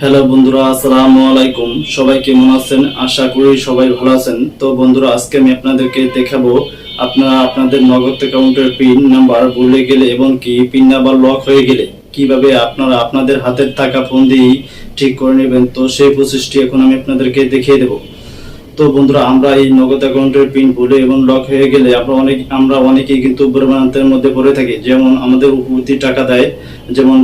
Hello বন্ধুরা, আসসালামু আলাইকুম। সবাই কেমন আছেন? আশা করি সবাই ভালো আছেন। তো বন্ধুরা, আজকে আমি আপনাদেরকে দেখাবো আপনারা আপনাদের নগদ অ্যাকাউন্টের পিন নাম্বার ভুলে গেলে এবং কি পিন নাম্বার লক হয়ে গেলে কীভাবে আপনারা আপনাদের হাতের থাকা ফোন দিয়েই ঠিক করে নেবেন। তো সেই প্রসেসটি এখন আমি আপনাদেরকে দেখিয়ে দেবো। তো বন্ধুরা, আমরা এই নগদ অ্যাকাউন্টের পিন ভুলে এবং লক হয়ে গেলে আমরা অনেক, আমরা অনেকেই কিন্তু ভ্রমণান্তের মধ্যে পড়ে থাকি। যেমন আমাদের উপবর্তী টাকা দেয়, যেমন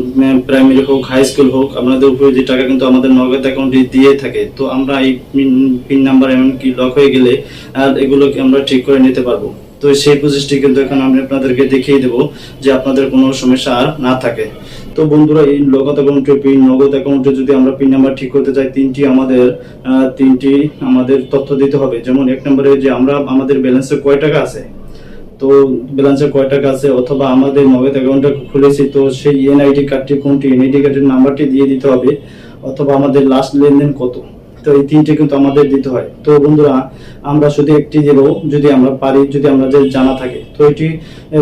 প্রাইমারি হোক হাই স্কুল হোক, আমাদের উপবর্তী টাকা কিন্তু আমাদের নগদ অ্যাকাউন্টে দিয়ে থাকে। তো আমরা এই পিন নাম্বার এমনকি লক হয়ে গেলে, আর এগুলোকে আমরা ঠিক করে নিতে পারব। তো সেই প্রসেসটি কিন্তু এখন আমি আপনাদেরকে দেখিয়ে দেবো যে আপনাদের কোনো সমস্যা আর না থাকে। তো বন্ধুরা, এই নগদ অ্যাকাউন্টের পিন, নগদ অ্যাকাউন্টে যদি আমরা পিন নাম্বার ঠিক করতে চাই, তিনটি আমাদের তিনটি আমাদের তথ্য দিতে হবে। যেমন এক নম্বরে যে আমরা, আমাদের ব্যালেন্সে কয় টাকা আছে? তো ব্যালেন্সে কয় টাকা আছে? অথবা আমাদের নগদ অ্যাকাউন্টটা খুলেছি, তো সেই এনআইডি কার্ডটি কোনটি? এনআইডি কার্ডের নাম্বারটি দিয়ে দিতে হবে। অথবা আমাদের লাস্ট লেনদেন কত? তো এই তিনটে কিন্তু আমাদের দিতে হয়। তো বন্ধুরা, আমরা শুধু একটি দেব, যদি আমরা পারি, যদি আমাদের জানা থাকে। তো এটি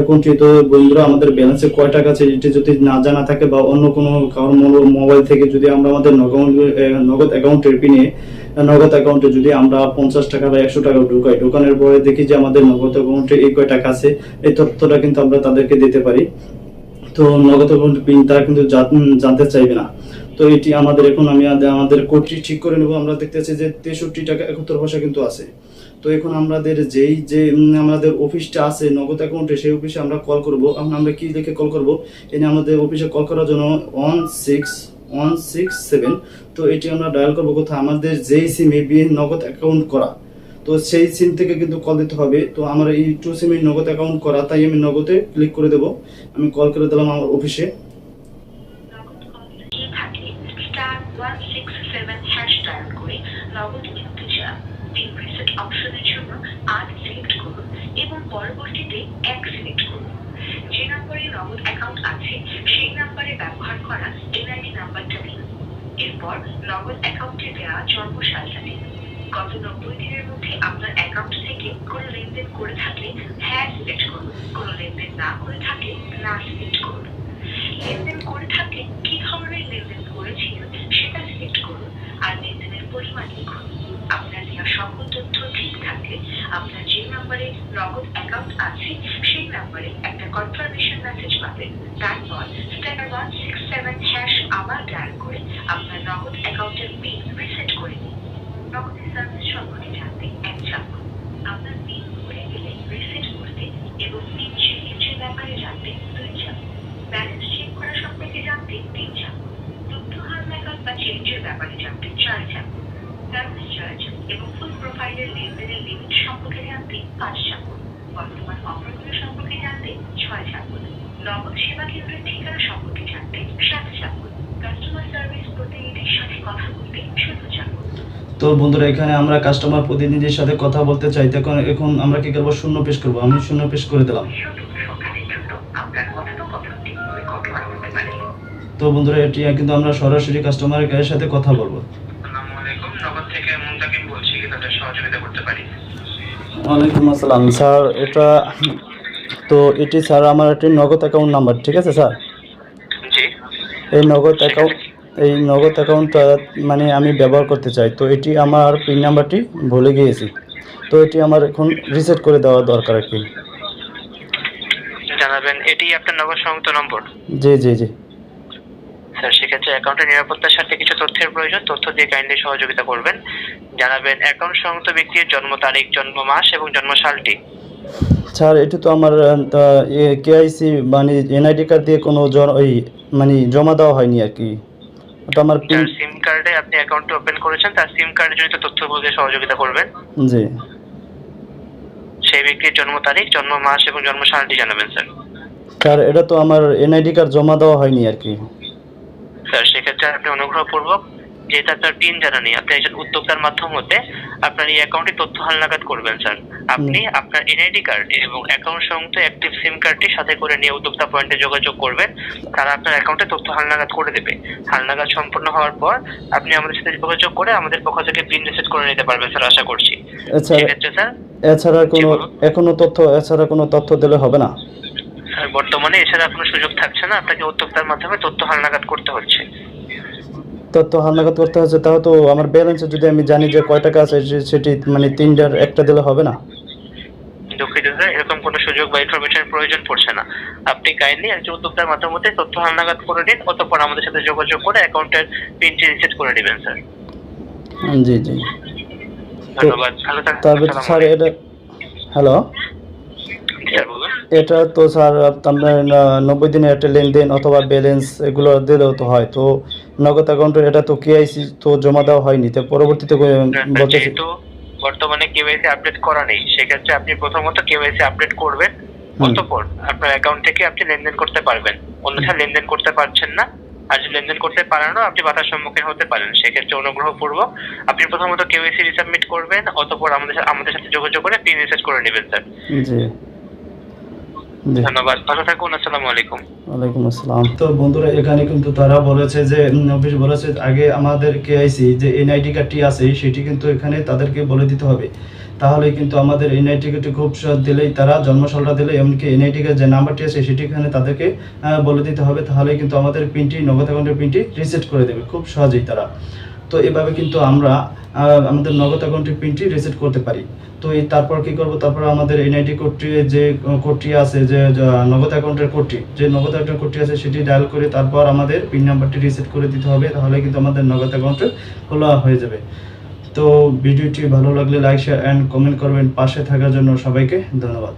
কোনটি? তো বন্ধুরা, আমাদের ব্যালেন্সে কয় টাকা আছে? এটি যদি না জানা থাকে বা অন্য কোনো কারোর মোবাইল থেকে যদি আমরা আমাদের নগদ নগদ অ্যাকাউন্টের পিনে নগদ অ্যাকাউন্টে যদি আমরা পঞ্চাশ টাকা বা একশো টাকা ঢুকাই, ঢুকানোর পরে দেখি যে আমাদের নগদ অ্যাকাউন্টে এই কয় টাকা আছে, এই তথ্যটা কিন্তু আমরা তাদেরকে দিতে পারি। তো নগদ অ্যাকাউন্ট পিন তারা কিন্তু জানতে চাইবে না। তো এটি আমাদের এখন আমি আমাদের কোডটি ঠিক করে নেব। আমরা দেখতেছি যে তেষট্টি টাকা একাত্তর পয়সা কিন্তু আছে। তো এখন আমাদের যেই যে আমাদের অফিসটা আছে, নগদ অ্যাকাউন্টে সেই অফিসে আমরা কল করব। এখন আমরা কি লিখে কল করব? এনে আমাদের অফিসে কল করার জন্য one six one six seven তো এটি আমরা ডায়াল করব কোথায়? আমাদের যেই সিমে বিয়ে নগদ অ্যাকাউন্ট করা। তো সেই সিম থেকে কিন্তু কল দিতে হবে। তো আমার এই টু সিমে নগদ অ্যাকাউন্ট করা, তাই আমি নগদে ক্লিক করে দেবো। আমি কল করে দিলাম আমার অফিসে নগদ কল দিয়ে থাকে star one six seven hash dial করে নগদ কিনতে চান পিন রিসেট অপশনের জন্য আট সিলেক্ট করুন এবং পরবর্তীতে এক সিলেক্ট করুন। যে নম্বরে নগদ অ্যাকাউন্ট আছে, সেই নম্বরে ব্যবহার করা এনআইডি নাম্বারটা দিন। এরপর নগদ অ্যাকাউন্টে দেওয়া জন্মসালটা দিন। গত নব্বই দিনের মধ্যে আপনার অ্যাকাউন্ট থেকে কোনো লেনদেন করে থাকলে হ্যাঁ সিলেক্ট করুন। কোনো লেনদেন না করে থাকলে না সিলেক্ট করুন লেনদেন করে থাকলে কি ধরনের লেনদেন করেছিলেন সেটা সিলেক্ট করুন আর লেনদেনের পরিমাণ লিখুন আপনার দেওয়া সকল তথ্য ঠিক থাকলে আপনার যে নাম্বারে নগদ অ্যাকাউন্ট আছে, সেই নাম্বারে একটা কনফার্মেশন মেসেজ পাবেন। তারপর star one six seven hash আবার ডায়াল করে আপনার নগদ অ্যাকাউন্টের পিন রিসেট করে নিন নগদের সার্ভিস সম্পর্কে জানতে এক চাপুন আপনার পিন ভুলে গেলে রিসেট করতে এবং পিন চেঞ্জের ব্যাপারে জানতে দুই চাপুন ব্যালেন্স চেক করা সম্পর্কে জানতে তিন চাপুন তথ্য হালনাগাদ বা চেঞ্জের ব্যাপারে জানতে চার চাপুন সার্ভিস চার্জ এবং ফুল প্রোফাইলের লেনদেনের লিমিট সম্পর্কে জানতে পাঁচ চাপুন বর্তমান অফারগুলো সম্পর্কে জানতে ছয় চাপুন নগদ সেবা কেন্দ্রের ঠিকানা সম্পর্কে জানতে সাত চাপুন কাস্টমার সার্ভিস প্রতিনিধির সাথে কথা বলতে ষোলো চাপুন তো বন্ধুরা, এখানে আমরা কাস্টমার প্রতিনিধির সাথে কথা বলতে চাই। তখন এখন আমরা কি করব? শূন্য পেশ করব। আমি শূন্য পেশ করে দিলাম। তো বন্ধুরা, এটি কিন্তু আমরা সরাসরি কাস্টমার কেয়ারের সাথে কথা বলব। আসসালামু থেকে মুন্তাকিম বলছি তাদের সহযোগিতা করতে পারি। ওয়ালাইকুম আসসালাম। স্যার এটা তো এটি স্যার আমার একটি নগদ অ্যাকাউন্ট নাম্বার ঠিক আছে স্যার? জি। এই নগদ অ্যাকাউন্ট এই নগদ অ্যাকাউন্টটা মানে আমি ব্যবহার করতে চাই। তো এটি আমার পিন নাম্বারটি ভুলে গিয়েছি। তো এটি আমার এখন রিসেট করে দেওয়া দরকার আর কি। জানাবেন এটি আপনার নগদ সংযুক্ত নম্বর? জি জি জি। স্যার সেক্ষেত্রে অ্যাকাউন্টের নিরাপত্তার সাথে কিছু তথ্যের প্রয়োজন। তথ্য দিয়ে কাইন্ডলি সহযোগিতা করবেন। জানাবেন অ্যাকাউন্ট সংযুক্ত ব্যক্তির জন্ম তারিখ জন্ম মাস এবং জন্ম সালটি। স্যার এটা তো আমার কেআইসি মানে এনআইডি কার্ড দিয়ে কোনো ওই মানে জমা দেওয়া হয়নি আর কি। ওটা আমার সিম কার্ডে আপনি অ্যাকাউন্ট ওপেন করেছেন তার সিম কার্ডে জড়িত তথ্য বলতে সহযোগিতা করবেন। জি। সেই ব্যক্তির জন্ম তারিখ জন্ম মাস এবং জন্ম সালটি জানাবেন স্যার। স্যার এটা তো আমার এনআইডি কার্ড জমা দেওয়া হয়নি আর কি। স্যার সেক্ষেত্রে আপনি অনুগ্রহপূর্বক যেহেতু আপনার পিন জানা নেই আপনি একজন উদ্যোক্তার মাধ্যম হতে আপনার এই অ্যাকাউন্টে তথ্য হালনাগাদ করবেন স্যার। আপনি আপনার এনআইডি কার্ড এবং অ্যাকাউন্ট সংযুক্ত অ্যাক্টিভ সিম কার্ডটি সাথে করে নিয়ে উদ্যোক্তা পয়েন্টে যোগাযোগ করবেন তারা আপনার অ্যাকাউন্টে তথ্য হালনাগাদ করে দেবে। হালনাগাদ সম্পূর্ণ হওয়ার পর আপনি আমাদের সাথে যোগাযোগ করে আমাদের পক্ষ থেকে পিন রিসেট করে নিতে পারবেন স্যার আশা করছি। আচ্ছা সেক্ষেত্রে স্যার এছাড়া কোনো এখনও তথ্য এছাড়া কোনো তথ্য দিলে হবে না? স্যার বর্তমানে এছাড়া কোনো সুযোগ থাকছে না? আপনাকে উদ্যোক্তার মাধ্যমে তথ্য হালনাগাদ করতে হচ্ছে। তথ্য হালনাগাদ করতে হচ্ছে তাহলে তো আমার ব্যালেন্সে যদি আমি জানি যে কয় টাকা আছে সেটি মানে তিনটার একটা দিলে হবে না? দুঃখিত স্যার এরকম কোনো সুযোগ বা ইনফরমেশন প্রয়োজন পড়ছে না। আপনি কাইন্ডলি একজন উদ্যোক্তার মাধ্যমে তথ্য হালনাগাদ করে দিন অতঃপর আমাদের সাথে যোগাযোগ করে অ্যাকাউন্টের পিনটি রিসেট করে দিবেন স্যার। জি জি। ধন্যবাদ ভালো থাকবেন স্যার এটা হ্যালো? এটা তো স্যার আপনার নব্বই দিনের একটা লেনদেন অথবা ব্যালেন্স এগুলো দিলেও তো হয়। তো নগদ অ্যাকাউন্টের এটা তো কেআইসি তো জমা দেওয়া হয়নি তো পরবর্তীতে বলতেছি বর্তমানে কেওয়াইসি আপডেট করা নেই সেক্ষেত্রে আপনি প্রথমত কেওয়াইসি আপডেট করবেন। অতঃপর আপনার অ্যাকাউন্ট থেকে আপনি লেনদেন করতে পারবেন। অন্যথায় লেনদেন করতে পারছেন না। আর যদি লেনদেন করতে পারেনও আপনি বাধার সম্মুখীন হতে পারেন। সেক্ষেত্রে অনুগ্রহ অনুগ্রহপূর্বক আপনি প্রথমত কেওয়াইসি রিসাবমিট করবেন অতঃপর আমাদের আমাদের সাথে যোগাযোগ করে পিন রিসেট করে নেবেন স্যার। ধন্যবাদ ভালো থাকুন আসসালামু আলাইকুম। ওয়ালাইকুম আসসালাম। তো বন্ধুরা এখানে কিন্তু তারা বলেছে যে অফিস বলেছে আগে আমাদের কেআইসি যে এনআইডি কার্ডটি আছে সেটি কিন্তু এখানে তাদেরকে বলে দিতে হবে। তাহলে কিন্তু আমাদের এনআইডি কার্ডটি খুব সহজ দিলেই তারা জন্মসালটা দিলে এমনকি এনআইডি কার্ড যে নাম্বারটি আছে সেটি এখানে তাদেরকে বলে দিতে হবে। তাহলে কিন্তু আমাদের পিনটি নগদ অ্যাকাউন্টের পিনটি রিসেট করে দেবে খুব সহজেই তারা। তো এভাবে কিন্তু আমরা আমাদের নগদ অ্যাকাউন্টের পিনটি রিসেট করতে পারি। তো এই তারপর কি করব? তারপর আমাদের এনআইডি কোডটি, যে কোডটি আছে, যে যে নগদ অ্যাকাউন্টের কোডটি, যে নগদ অ্যাকাউন্টের কোডটি আছে সেটি ডায়াল করে তারপর আমাদের পিন নাম্বারটি রিসেট করে দিতে হবে, তাহলে কিন্তু আমাদের নগদ অ্যাকাউন্টে খোলা হয়ে যাবে। তো ভিডিওটি ভালো লাগলে লাইক শেয়ার অ্যান্ড কমেন্ট করবেন। পাশে থাকার জন্য সবাইকে ধন্যবাদ।